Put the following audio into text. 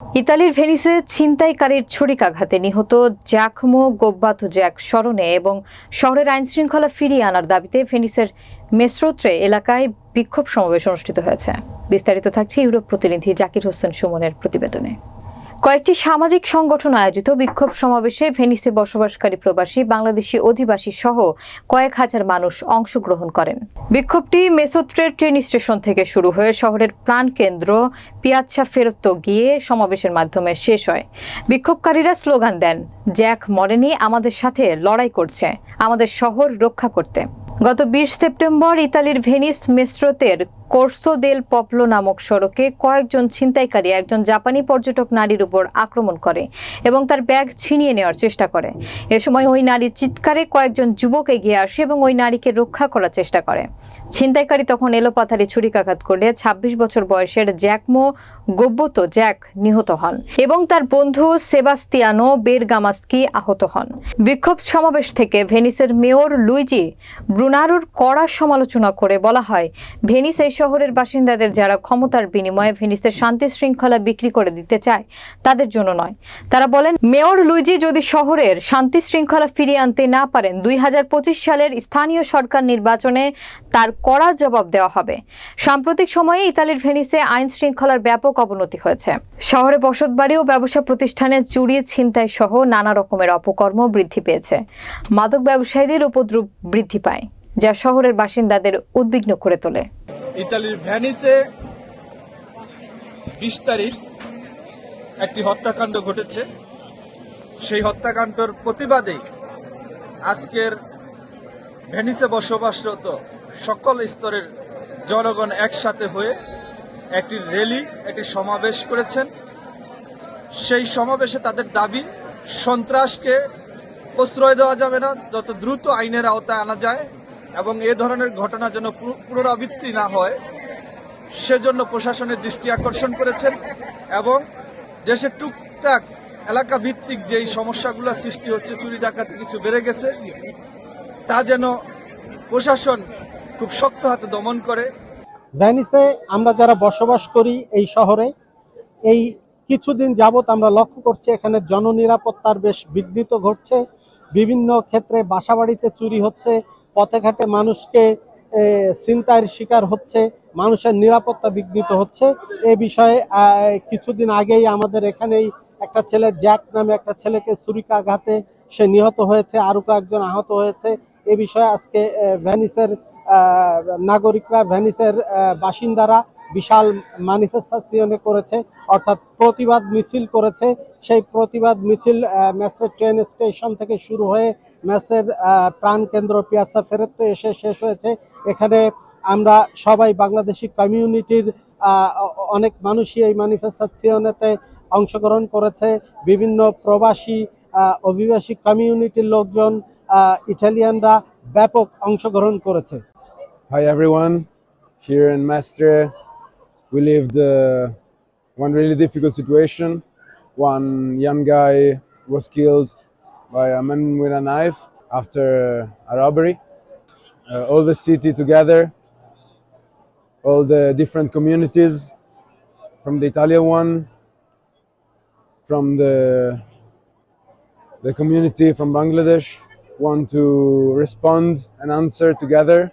ইতালির ভেনিসে ছিনতাইকারীর ছুরিকাঘাতে নিহত জ্যাকমো গোব্বাতো জ্যাক স্মরণে এবং শহরের আইন শৃঙ্খলা ফিরিয়ে আনার দাবিতে ভেনিসের মেস্রোত্রে এলাকায় বিক্ষোভ সমাবেশ অনুষ্ঠিত হয়েছে। বিস্তারিত থাকছে ইউরোপ প্রতিনিধি জাকির হোসেন সুমনের প্রতিবেদনে। কয়েকটি সামাজিক সংগঠন আয়োজিত বিক্ষোভ সমাবেশে ভেনিসে বসবাসকারী প্রবাসী, বাংলাদেশি অধিবাসী সহ কয়েক হাজার মানুষ অংশগ্রহণ করেন। বিক্ষোভটি মেসোত্রের ট্রেন স্টেশন থেকে শুরু হয়ে শহরের প্রাণকেন্দ্র পিয়াচ্ছা ফেরত গিয়ে সমাবেশের মাধ্যমে শেষ হয়। বিক্ষোভকারীরা স্লোগান দেন, জ্যাক মরেনি আমাদের সাথে লড়াই করছে, আমাদের শহর রক্ষা করতে। গত বিশ সেপ্টেম্বর ইতালির ভেনিস মেস্ট্রোতের কোর্সো দেল পপলো নামক সড়কে কয়েকজন ছিনতাইকারী একজন জাপানি পর্যটক নারীর উপর আক্রমণ করে এবং তার ব্যাগ ছিনিয়ে নেওয়ার চেষ্টা করে। এ সময় ওই নারীর চিৎকারে কয়েকজন যুবক এগিয়ে আসে এবং ওই নারীকে রক্ষা করার চেষ্টা করে। ছিনতাইকারী তখন এলোপাথারি ছুরিকাঘাত করলে ২৬ বছর বয়সের জ্যাকমো গোব্বত জ্যাক নিহত হন এবং তার বন্ধু সেবাস্তিয়ানো বেরগামাস্কি আহত হন। বিক্ষোভ সমাবেশ থেকে ভেনিসের মেয়র লুইজি ব্রুনারোর কড়া সমালোচনা করে বলা হয়, ভেনিস শহরের বাসিন্দাদের যারা ক্ষমতার বিনিময়ে ভেনিসের শান্তি শৃঙ্খলা বিক্রি করে দিতে চায়, তাদের জন্য নয়। তারা বলেন, মেয়র লুইজি যদি শহরের শান্তি শৃঙ্খলা ফিরিয়ে আনতে না পারেন, দুই হাজার পঁচিশ সালের স্থানীয় সরকার নির্বাচনে তার কড়া জবাব দেওয়া হবে। সাম্প্রতিক সময়ে ইতালির ভেনিসে আইন শৃঙ্খলার ব্যাপক অবনতি হয়েছে। শহরে বসতবাড়ি ও ব্যবসা প্রতিষ্ঠানে চুরি, ছিনতাই সহ নানা রকমের অপকর্ম বৃদ্ধি পেয়েছে। মাদক ব্যবসায়ীদের উপদ্রব বৃদ্ধি পায়, যা শহরের বাসিন্দাদের উদ্বিগ্ন করে তোলে। ইতালির ভ্যানিসে বিশ তারিখ একটি হত্যাকাণ্ড ঘটেছে। সেই হত্যাকাণ্ডর প্রতিবাদে আজকের ভ্যানিসে বসবাসরত সকল স্তরের জনগণ একসাথে হয়ে একটি র্যালি, একটি সমাবেশ করেছেন। সেই সমাবেশে তাদের দাবি, সন্ত্রাসকে প্রশ্রয় দেওয়া যাবে না, যত দ্রুত আইনের আওতায় আনা যায় এবং এ ধরনের ঘটনা যেন পুনরাবৃত্তি না হয়, সেজন্য প্রশাসনের দৃষ্টি আকর্ষণ করেছেন এবং দেশের টুকটাক এলাকা ভিত্তিক যেই সমস্যাগুলো সৃষ্টি হচ্ছে, চুরি ডাকাতি কিছু বেড়ে গেছে, তা যেন প্রশাসন খুব শক্ত হাতে দমন করে। ভ্যানিসে আমরা যারা বসবাস করি এই শহরে, এই কিছুদিন যাবত আমরা লক্ষ্য করছি এখানে জননিরাপত্তার বেশ বিঘ্নিত ঘটছে। বিভিন্ন ক্ষেত্রে বাসাবাড়িতে চুরি হচ্ছে পথে ঘাটে মানুষকে ছিনতাইয়ের শিকার হচ্ছে মানুষের নিরাপত্তা বিঘ্নিত হচ্ছে। এ বিষয়ে কিছুদিন আগেই আমাদের এখানেই একটা ছেলে জ্যাক নামে একটা ছেলেকে ছুরিকাঘাতে সে নিহত হয়েছে আরও কয়েকজন আহত হয়েছে। এ বিষয়ে আজকে ভ্যানিসের নাগরিকরা ভ্যানিসের বাসিন্দারা বিশাল ম্যানিফেস্টেশনে করেছে অর্থাৎ প্রতিবাদ মিছিল করেছে। সেই প্রতিবাদ মিছিল আহ, ম্যাসের ট্রেন স্টেশন থেকে শুরু হয়ে ম্যাসের আহ, প্রাণকেন্দ্র পিয়াসা ফেরতে এসে শেষ হয়েছে। এখানে আমরা সবাই বাংলাদেশি কমিউনিটির অনেক মানুষই এই ম্যানিফেস্টেশনেতে অংশগ্রহণ করেছে। বিভিন্ন প্রবাসী অভিবাসী কমিউনিটির লোকজন ইটালিয়ানরা ব্যাপক অংশগ্রহণ করেছে। Hi everyone, here in Mestre we lived uh, one really difficult situation. One young guy was by a man with a knife after a robbery. Uh, all the city together, all the different communities from the Italian one, from the the community from Bangladesh want to respond and answer together